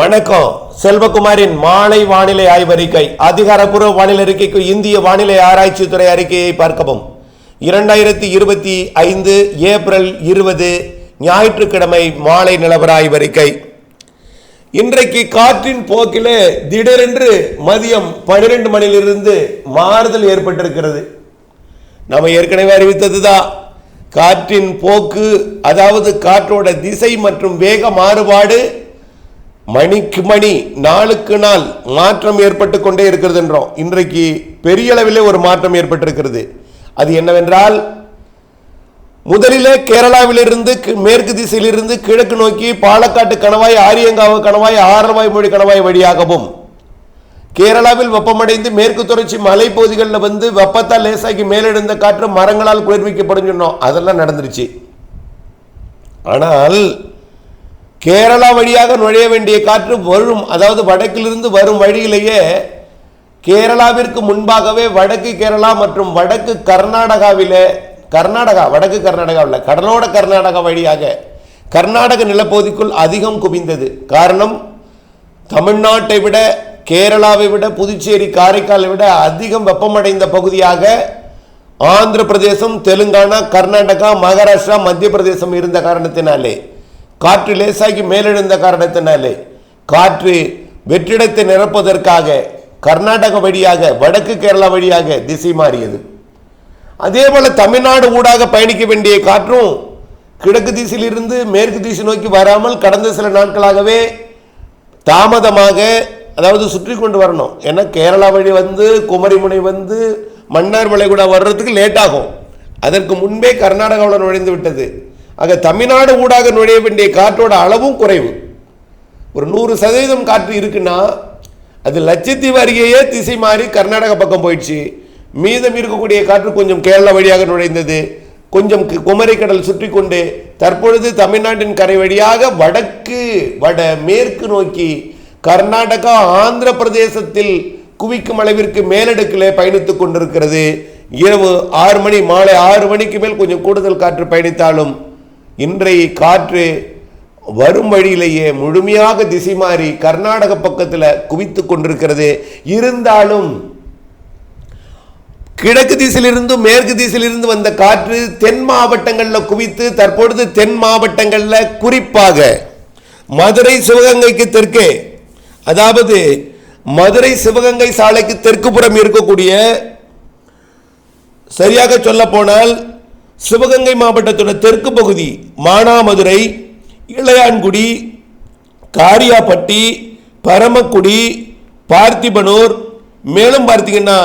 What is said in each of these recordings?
வணக்கம். செல்வகுமாரின் மாலை வானிலை ஆய்வறிக்கை அதிகாரப்பூர்வ வானிலை அறிக்கைக்கு இந்திய வானிலை ஆராய்ச்சித்துறை அறிக்கையை பார்க்கவும். இரண்டாயிரத்தி இருபத்தி ஐந்து ஏப்ரல் இருபது ஞாயிற்றுக்கிழமை மாலை நிலவர ஆய்வறிக்கை. இன்றைக்கு காற்றின் போக்கிலே திடீரென்று மதியம் பன்னிரெண்டு மணியிலிருந்து மாறுதல் ஏற்பட்டிருக்கிறது. நம்ம ஏற்கனவே அறிவித்ததுதான் காற்றின் போக்கு அதாவது காற்றோட திசை மற்றும் வேக மாறுபாடு மணிக்கு மணி நாளுக்கு நாள் மாற்றம் ஏற்பட்டு கொண்டே இருக்கிறது என்றோம் இன்றைக்கு பெரிய அளவில் ஒரு மாற்றம் ஏற்பட்டிருக்கிறது. அது என்னவென்றால் முதலிலே கேரளாவிலிருந்து மேற்கு திசையிலிருந்து கிழக்கு நோக்கி பாலக்காட்டு கணவாய் ஆரியங்காவு கணவாய் ஆரவாய் மொழி கணவாய் வழியாகவும் கேரளாவில் வெப்பமடைந்து மேற்கு தொடர்ச்சி மலைப்பகுதிகளில் வந்து வெப்பத்தால் லேசாக்கி மேலெழுந்த காற்று மரங்களால் குளிர்விக்கப்படும் சொன்னோம். அதெல்லாம் நடந்துருச்சு. ஆனால் கேரளா வழியாக நுழைய வேண்டிய காற்று வரும் அதாவது வடக்கிலிருந்து வரும் வழியிலேயே கேரளாவிற்கு முன்பாகவே வடக்கு கேரளா மற்றும் வடக்கு கர்நாடகாவிலே கர்நாடகா வடக்கு கர்நாடகாவில் கடலோட கர்நாடகா வழியாக கர்நாடக நிலப்பகுதிக்குள் அதிகம் குவிந்தது. காரணம் தமிழ்நாட்டை விட கேரளாவை விட புதுச்சேரி காரைக்காலை விட அதிகம் வெப்பமடைந்த பகுதியாக ஆந்திர பிரதேசம் தெலுங்கானா கர்நாடகா மகாராஷ்டிரா மத்திய பிரதேசம் இருந்த காரணத்தினாலே. காற்று லேசாகி மேலெழுந்த காரணத்தினாலே காற்று வெற்றிடத்தை நிரப்புவதற்காக கர்நாடக வழியாக வடக்கு கேரளா வழியாக திசை மாறியது. அதே போல தமிழ்நாடு ஊடாக பயணிக்க வேண்டிய காற்றும் கிழக்கு திசையிலிருந்து மேற்கு திசை நோக்கி வராமல் கடந்த சில நாட்களாகவே தாமதமாக அதாவது சுற்றி கொண்டு வரணும். ஏன்னா கேரளா வழி வந்து குமரிமுனை வந்து மன்னார் வளைகுடா வர்றதுக்கு லேட் ஆகும் அதற்கு முன்பே கர்நாடகாவில் நுழைந்து விட்டது. ஆக தமிழ்நாடு ஊடாக நுழைய வேண்டிய காற்றோட அளவும் குறைவு. ஒரு நூறு சதவீதம் காற்று இருக்குன்னா அது லட்சத்தீவு அருகேயே திசை மாறி கர்நாடகா பக்கம் போயிடுச்சு. மீதம் இருக்கக்கூடிய காற்று கொஞ்சம் கேரளா வழியாக நுழைந்தது. கொஞ்சம் கு- குமரிக்கடல் சுற்றி கொண்டு தற்பொழுது தமிழ்நாட்டின் கரை வழியாக வடக்கு வட மேற்கு நோக்கி கர்நாடகா ஆந்திர பிரதேசத்தில் குவிக்கும் அளவிற்கு மேலடுக்கில் பயணித்துக் கொண்டிருக்கிறது. இரவு ஆறு மணி மாலை ஆறு மணிக்கு மேல் கொஞ்சம் கூடுதல் காற்று பயணித்தாலும் இன்றைய காற்று வரும் வழியிலேயே முழுமையாக திசை மாறி கர்நாடக பக்கத்தில் குவித்து கொண்டிருக்கிறது. இருந்தாலும் கிழக்கு திசையிலிருந்து மேற்கு திசையிலிருந்து வந்த காற்று தென் மாவட்டங்களில் குவித்து தற்பொழுது தென் மாவட்டங்களில் குறிப்பாக மதுரை சிவகங்கைக்கு தெற்கே அதாவது மதுரை சிவகங்கை சாலைக்கு தெற்கு புறம் இருக்கக்கூடிய சரியாக சொல்ல போனால் சிவகங்கை மாவட்டத்தோட தெற்கு பகுதி மானாமதுரை இளையான்குடி காரியாப்பட்டி பரமக்குடி பார்த்திபனூர் மேலும் பார்த்தீங்கன்னா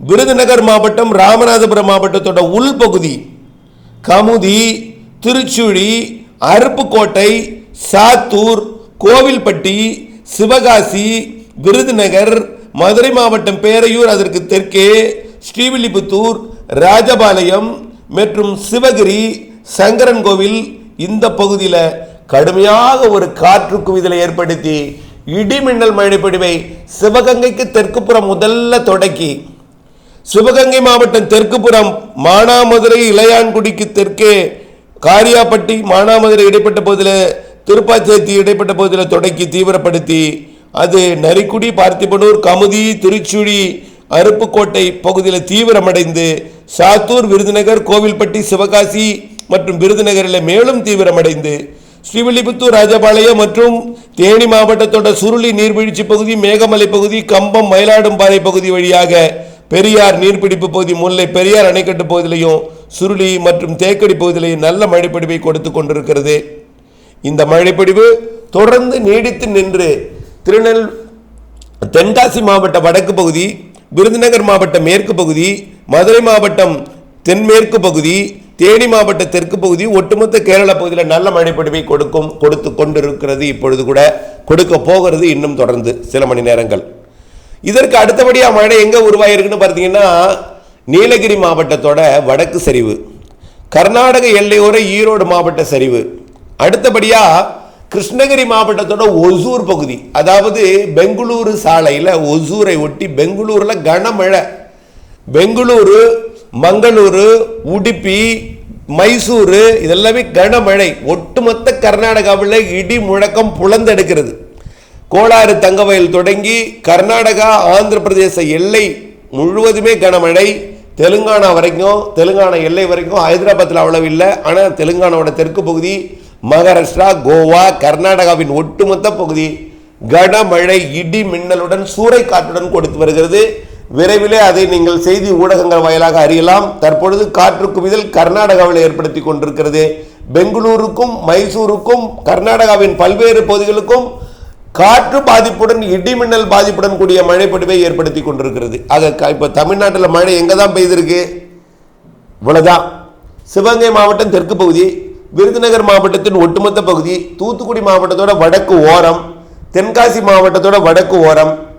விருதுநகர் மாவட்டம் ராமநாதபுரம் மாவட்டத்தோட உள்பகுதி கமுதி திருச்சுழி அருப்புக்கோட்டை சாத்தூர் கோவில்பட்டி சிவகாசி விருதுநகர் மதுரை மாவட்டம் பேரையூர் அதற்கு தெற்கே ஸ்ரீவில்லிபுத்தூர் ராஜபாளையம் மற்றும் சிவகிரி சங்கரன் கோவில் இந்த பகுதியில் கடுமையாக ஒரு காற்று குவிதலை ஏற்படுத்தி இடிமின்னல் மழைப்பொழிவை சிவகங்கைக்கு தெற்குப்புறம் முதல்ல தொடக்கி சிவகங்கை மாவட்டம் தெற்குப்புறம் மானாமதுரை இளையான்குடிக்கு தெற்கே காரியாப்பட்டி மானாமதுரை இடைப்பட்ட பகுதியில் திருப்பாச்சேத்தி இடைப்பட்ட பகுதியில் தொடக்கி தீவிரப்படுத்தி அது நரிக்குடி பார்த்திபனூர் கமுதி திருச்சுழி அருப்புக்கோட்டை பகுதியில் தீவிரமடைந்து சாத்தூர் விருதுநகர் கோவில்பட்டி சிவகாசி மற்றும் விருதுநகரில் மேலும் தீவிரமடைந்து ஸ்ரீவில்லிபுத்தூர் ராஜபாளையம் மற்றும் தேனி மாவட்டத்தோட சுருளி நீர்வீழ்ச்சி பகுதி மேகமலை பகுதி கம்பம் மயிலாடும்பாறை பகுதி வழியாக பெரியார் நீர்பிடிப்பு பகுதி முல்லை பெரியார் அணைக்கட்டு பகுதியிலையும் சுருளி மற்றும் தேக்கடி பகுதியிலையும் நல்ல மழைப்படிவை கொடுத்து கொண்டிருக்கிறது. இந்த மழைப்பிடிவு தொடர்ந்து நீடித்து நின்று திருநெல் தென்காசி மாவட்ட வடக்கு பகுதி விருதுநகர் மாவட்ட மேற்கு பகுதி மதுரை மாவட்டம் தென்மேற்கு பகுதி தேனி மாவட்ட தெற்கு பகுதி ஒட்டுமொத்த கேரள பகுதியில் நல்ல மழைப்பொழிவை கொடுக்கும் கொடுத்து கொண்டிருக்கிறது இப்பொழுது கூட. கொடுக்க போகிறது இன்னும் தொடர்ந்து சில மணி நேரங்கள். இதற்கு அடுத்தபடியாக மழை எங்கே உருவாயிருக்குன்னு பார்த்தீங்கன்னா நீலகிரி மாவட்டத்தோட வடக்கு சரிவு கர்நாடக எல்லையோர ஈரோடு மாவட்ட சரிவு அடுத்தபடியாக கிருஷ்ணகிரி மாவட்டத்தோட ஒசூர் பகுதி அதாவது பெங்களூரு சாலையில் ஒசூரை ஒட்டி பெங்களூரில் கனமழை பெங்களூரு மங்களூரு உடுப்பி மைசூரு இதெல்லாமே கனமழை. ஒட்டுமொத்த கர்நாடகாவில் இடி முழக்கம் புலந்தெடுக்கிறது. கோளாறு தங்கவயல் தொடங்கி கர்நாடகா ஆந்திர பிரதேச எல்லை முழுவதுமே கனமழை. தெலுங்கானா வரைக்கும் தெலுங்கானா எல்லை வரைக்கும் ஹைதராபாத்தில் அவ்வளவு இல்லை. ஆனால் தெலுங்கானாவோட தெற்கு பகுதி மகாராஷ்டிரா கோவா கர்நாடகாவின் ஒட்டுமொத்த பகுதி கனமழை இடி மின்னலுடன் சூறைக்காற்றுடன் கொடுத்து வருகிறது. விரைவிலே அதை நீங்கள் செய்தி ஊடகங்கள் வாயிலாக அறியலாம். தற்பொழுது காற்று குவிதல் கர்நாடகாவில் ஏற்படுத்தி கொண்டிருக்கிறது. பெங்களூருக்கும் மைசூருக்கும் கர்நாடகாவின் பல்வேறு பகுதிகளுக்கும் காற்று பாதிப்புடன் இடிமின்னல் பாதிப்புடன் கூடிய மழைப்பொழிவை ஏற்படுத்தி கொண்டிருக்கிறது. ஆக க- தமிழ்நாட்டில் மழை எங்கே தான் பெய்திருக்கு? இவ்வளோதான் சிவகங்கை மாவட்டம் தெற்கு பகுதி விருதுநகர் மாவட்டத்தின் ஒட்டுமொத்த பகுதி தூத்துக்குடி மாவட்டத்தோட வடக்கு ஓரம் தென்காசி மாவட்டத்தோட வடக்கு ஓரம்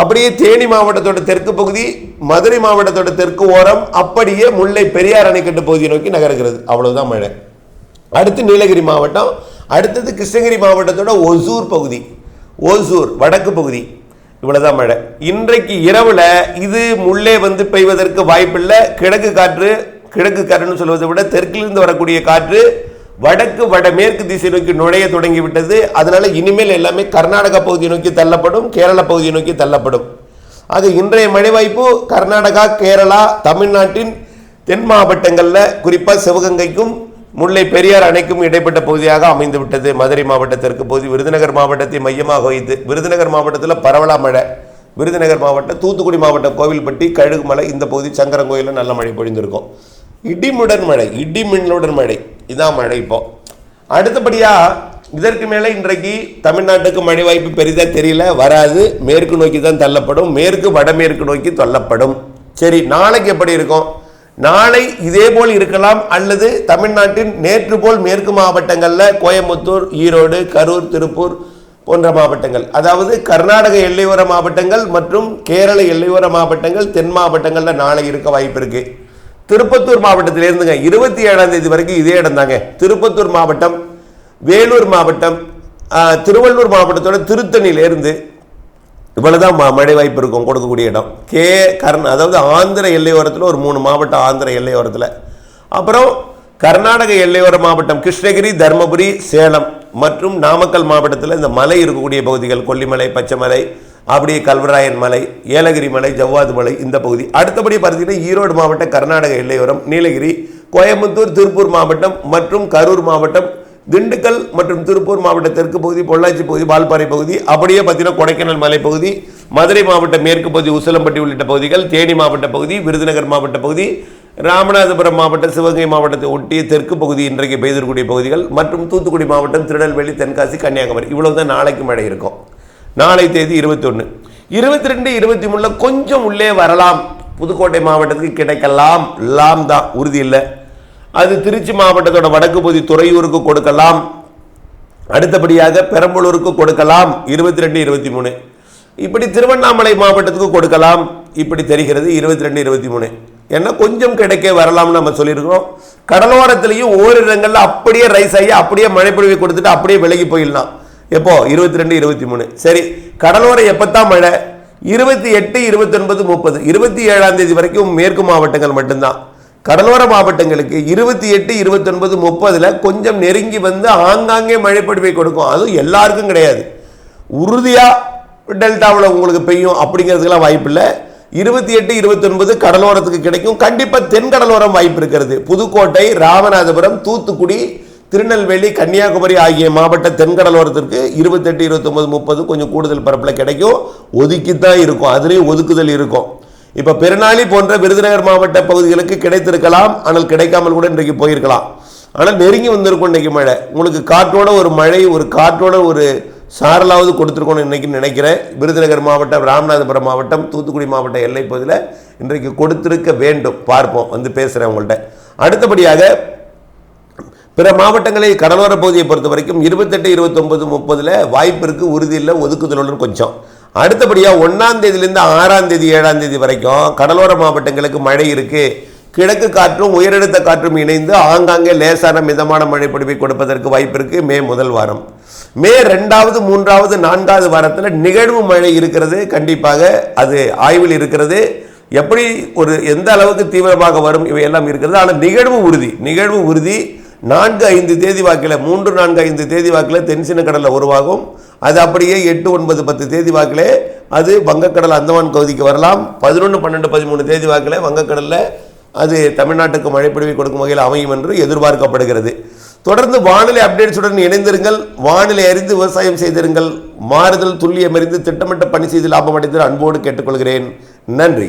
அப்படியே தேனி மாவட்டத்தோட தெற்கு பகுதி மதுரை மாவட்டத்தோட தெற்கு ஓரம் அப்படியே முல்லை பெரியார் அணைக்கட்டு பகுதியை நோக்கி நகர்கிறது. அவ்வளவுதான் மழை அடுத்து நீலகிரி மாவட்டம் அடுத்தது கிருஷ்ணகிரி மாவட்டத்தோட ஒசூர் பகுதி. ஓசூர் வடக்கு பகுதி. இவ்வளவுதான் மழை இன்றைக்கு இரவுல இது முள்ளே வந்து பெய்வதற்கு வாய்ப்பில்லை. கிழக்கு காற்று கிழக்கு காற்றுன்னு சொல்வதை விட தெற்கிலிருந்து வரக்கூடிய காற்று வடக்கு வடமேற்கு திசை நோக்கி நுழைய தொடங்கி விட்டது அதனால இனிமேல் எல்லாமே கர்நாடகா பகுதியை நோக்கி தள்ளப்படும் கேரள பகுதியை நோக்கி தள்ளப்படும். ஆக இன்றைய மழை வாய்ப்பு கர்நாடகா கேரளா தமிழ்நாட்டின் தென் மாவட்டங்களில் குறிப்பாக சிவகங்கைக்கும் முல்லை பெரியார் அணைக்கும் இடைப்பட்ட பகுதியாக அமைந்துவிட்டது. மதுரை மாவட்டத்திற்கு பகுதி விருதுநகர் மாவட்டத்தை மையமாக வைத்து விருதுநகர் மாவட்டத்தில் பரவலா மழை. விருதுநகர் மாவட்டம் தூத்துக்குடி மாவட்டம் கோவில்பட்டி கழுகுமலை இந்த பகுதி சங்கரங்கோயிலில் நல்ல மழை பொழிந்திருக்கும். இடிமுடன் மழை இடிமின்னலுடன் மழை. இதான் மழை இப்போ. அடுத்தபடியாக இதற்கு மேலே இன்றைக்கு தமிழ்நாட்டுக்கு மழை வாய்ப்பு பெரிதாக தெரியல வராது. மேற்கு நோக்கி தான் தள்ளப்படும். மேற்கு வடமேற்கு நோக்கி தள்ளப்படும். சரி நாளைக்கு எப்படி இருக்கும்? நாளை இதே போல் இருக்கலாம் அல்லது தமிழ்நாட்டின் நேற்று போல் மேற்கு மாவட்டங்களில் கோயம்புத்தூர் ஈரோடு கரூர் திருப்பூர் போன்ற மாவட்டங்கள். அதாவது கர்நாடக எல்லையோர மாவட்டங்கள் மற்றும் கேரள எல்லையோர மாவட்டங்கள் தென் மாவட்டங்களில் நாளை இருக்க வாய்ப்பு இருக்குது திருப்பத்தூர் மாவட்டத்தில் இருந்துங்க. இருபத்தி ஏழாம் தேதி வரைக்கும் இதே இடம் தாங்க திருப்பத்தூர் மாவட்டம் வேலூர் மாவட்டம் திருவள்ளூர் மாவட்டத்தோட திருத்தணியிலேருந்து இவ்வளவுதான் மழை வாய்ப்பு இருக்கும் கொடுக்கக்கூடிய இடம். கே கர்ண அதாவது ஆந்திர எல்லையோரத்தில் ஒரு மூணு மாவட்டம் ஆந்திர எல்லையோரத்தில். அப்புறம் கர்நாடக எல்லையோர மாவட்டம் கிருஷ்ணகிரி தர்மபுரி சேலம் மற்றும் நாமக்கல் மாவட்டத்தில் இந்த மலை இருக்கக்கூடிய பகுதிகள் கொல்லிமலை பச்சைமலை அப்படியே கல்வராயன் மலை ஏலகிரி மலை ஜவ்வாது மலை இந்த பகுதி. அடுத்தபடி பார்த்தீங்கன்னா ஈரோடு மாவட்டம் கர்நாடக எல்லையோரம் நீலகிரி கோயம்புத்தூர் திருப்பூர் மாவட்டம் மற்றும் கரூர் மாவட்டம் திண்டுக்கல் மற்றும் திருப்பூர் மாவட்ட தெற்கு பகுதி பொள்ளாச்சி பகுதி பால்பாறை பகுதி அப்படியே பார்த்தீங்கன்னா கொடைக்கானல் மலைப்பகுதி மதுரை மாவட்ட மேற்கு பகுதி உசிலம்பட்டி உள்ளிட்ட பகுதிகள் தேனி மாவட்ட பகுதி விருதுநகர் மாவட்ட பகுதி ராமநாதபுரம் மாவட்டம் சிவகங்கை மாவட்டத்தை ஒட்டிய தெற்கு பகுதி இன்றைக்கு பெய்திருக்கூடிய பகுதிகள் மற்றும் தூத்துக்குடி மாவட்டம் திருநெல்வேலி தென்காசி கன்னியாகுமரி. இவ்வளவு தான் நாளைக்கு மழை இருக்கும். நாளை தேதி இருபத்தி ஒன்று இருபத்தி ரெண்டு இருபத்தி மூணில் கொஞ்சம் உள்ளே வரலாம். புதுக்கோட்டை மாவட்டத்துக்கு கிடைக்கலாம். லாம் தான் உறுதி இல்லை. அது திருச்சி மாவட்டத்தோட வடக்கு பகுதி துறையூருக்கு கொடுக்கலாம். அடுத்தபடியாக பெரம்பலூருக்கு கொடுக்கலாம். இருபத்தி ரெண்டு இருபத்தி மூணு இப்படி திருவண்ணாமலை மாவட்டத்துக்கு கொடுக்கலாம். இப்படி தெரிகிறது இருபத்தி ரெண்டு இருபத்தி மூணு ஏன்னா கொஞ்சம் கிடைக்க வரலாம்னு நம்ம சொல்லியிருக்கிறோம். கடலோரத்துலேயும் ஓரிடங்களில் அப்படியே ரைஸ் ஆகி அப்படியே மழைப்பொழிவை கொடுத்துட்டு அப்படியே விலகி போயிடலாம். எப்போ? இருபத்தி ரெண்டு இருபத்தி மூணு சரி கடலோரம் எப்பத்தான் மழை? இருபத்தி எட்டு இருபத்தொன்பது முப்பது. இருபத்தி ஏழாம் தேதி வரைக்கும் மேற்கு மாவட்டங்கள் மட்டும்தான். கடலோர மாவட்டங்களுக்கு இருபத்தி எட்டு இருபத்தொன்பது முப்பதில் கொஞ்சம் நெருங்கி வந்து ஆங்காங்கே மழைப்பொழிவை கொடுக்கும். அதுவும் எல்லாருக்கும் கிடையாது. உறுதியாக டெல்டாவில் உங்களுக்கு பெய்யும் அப்படிங்கிறதுக்கெல்லாம் வாய்ப்பு இல்லை. இருபத்தி எட்டு இருபத்தொன்பது கடலோரத்துக்கு கிடைக்கும். கண்டிப்பாக தென்கடலோரம் வாய்ப்பு இருக்கிறது. புதுக்கோட்டை ராமநாதபுரம் தூத்துக்குடி திருநெல்வேலி கன்னியாகுமரி ஆகிய மாவட்ட தென்கடலோரத்திற்கு இருபத்தெட்டு இருபத்தொம்பது முப்பது கொஞ்சம் கூடுதல் பரப்பில் கிடைக்கும். ஒதுக்கித்தான் இருக்கும். அதுலேயும் ஒதுக்குதல் இருக்கும். இப்போ பெருநாளி போன்ற விருதுநகர் மாவட்ட பகுதிகளுக்கு கிடைத்திருக்கலாம். ஆனால் கிடைக்காமல் கூட இன்றைக்கு போயிருக்கலாம். ஆனால் நெருங்கி வந்திருக்கும் இன்றைக்கி மழை. உங்களுக்கு காற்றோட ஒரு மழை ஒரு காற்றோட ஒரு சாரலாவது கொடுத்துருக்கோன்னு இன்னைக்கு நினைக்கிறேன். விருதுநகர் மாவட்டம் ராமநாதபுரம் மாவட்டம் தூத்துக்குடி மாவட்ட எல்லை பகுதியில் இன்றைக்கு கொடுத்துருக்க வேண்டும். பார்ப்போம். வந்து பேசுகிறேன் உங்கள்கிட்ட அடுத்தபடியாக பிற மாவட்டங்களில் கடலோர பகுதியை பொறுத்த வரைக்கும் இருபத்தெட்டு இருபத்தொம்பது முப்பதில் வாய்ப்பு இருக்குது உறுதி இல்லை ஒதுக்குதலுடன் கொஞ்சம். அடுத்தபடியாக ஒன்றாம் தேதியிலேருந்து ஆறாம் தேதி ஏழாம் தேதி வரைக்கும் கடலோர மாவட்டங்களுக்கு மழை இருக்குது கிழக்கு காற்றும் உயரழுத்த காற்றும் இணைந்து ஆங்காங்கே லேசான மிதமான மழை பொழிவை கொடுப்பதற்கு வாய்ப்பு இருக்கு மே முதல் வாரம். மே ரெண்டாவது மூன்றாவது நான்காவது வாரத்தில் நிகழ்வு மழை இருக்கிறது. கண்டிப்பாக அது ஆய்வில் இருக்கிறது. எப்படி ஒரு எந்த அளவுக்கு தீவிரமாக வரும் இவையெல்லாம் இருக்கிறது. ஆனால் நிகழ்வு உறுதி நிகழ்வு உறுதி நான்கு ஐந்து தேதி வாக்கில் மூன்று நான்கு ஐந்து தேதி வாக்கில் தென்சின கடலில் உருவாகும். அது அப்படியே எட்டு ஒன்பது பத்து தேதி வாக்கிலே அது வங்கக்கடல் அந்தமான் பகுதிக்கு வரலாம். பதினொன்று பன்னெண்டு பதிமூணு தேதி வாக்கில் வங்கக்கடலில் அது தமிழ்நாட்டுக்கு மழைப்பிடிவை கொடுக்கும் வகையில் அமையும் என்று எதிர்பார்க்கப்படுகிறது. தொடர்ந்து வானிலை அப்டேட்ஸுடன் இணைந்திருங்கள். வானிலை அறிந்து விவசாயம் செய்திருங்கள். மாறுதல் துல்லியம் அறிந்து திட்டமிட்ட பணி செய்து லாபம் அடைந்து அன்போடு கேட்டுக்கொள்கிறேன். நன்றி.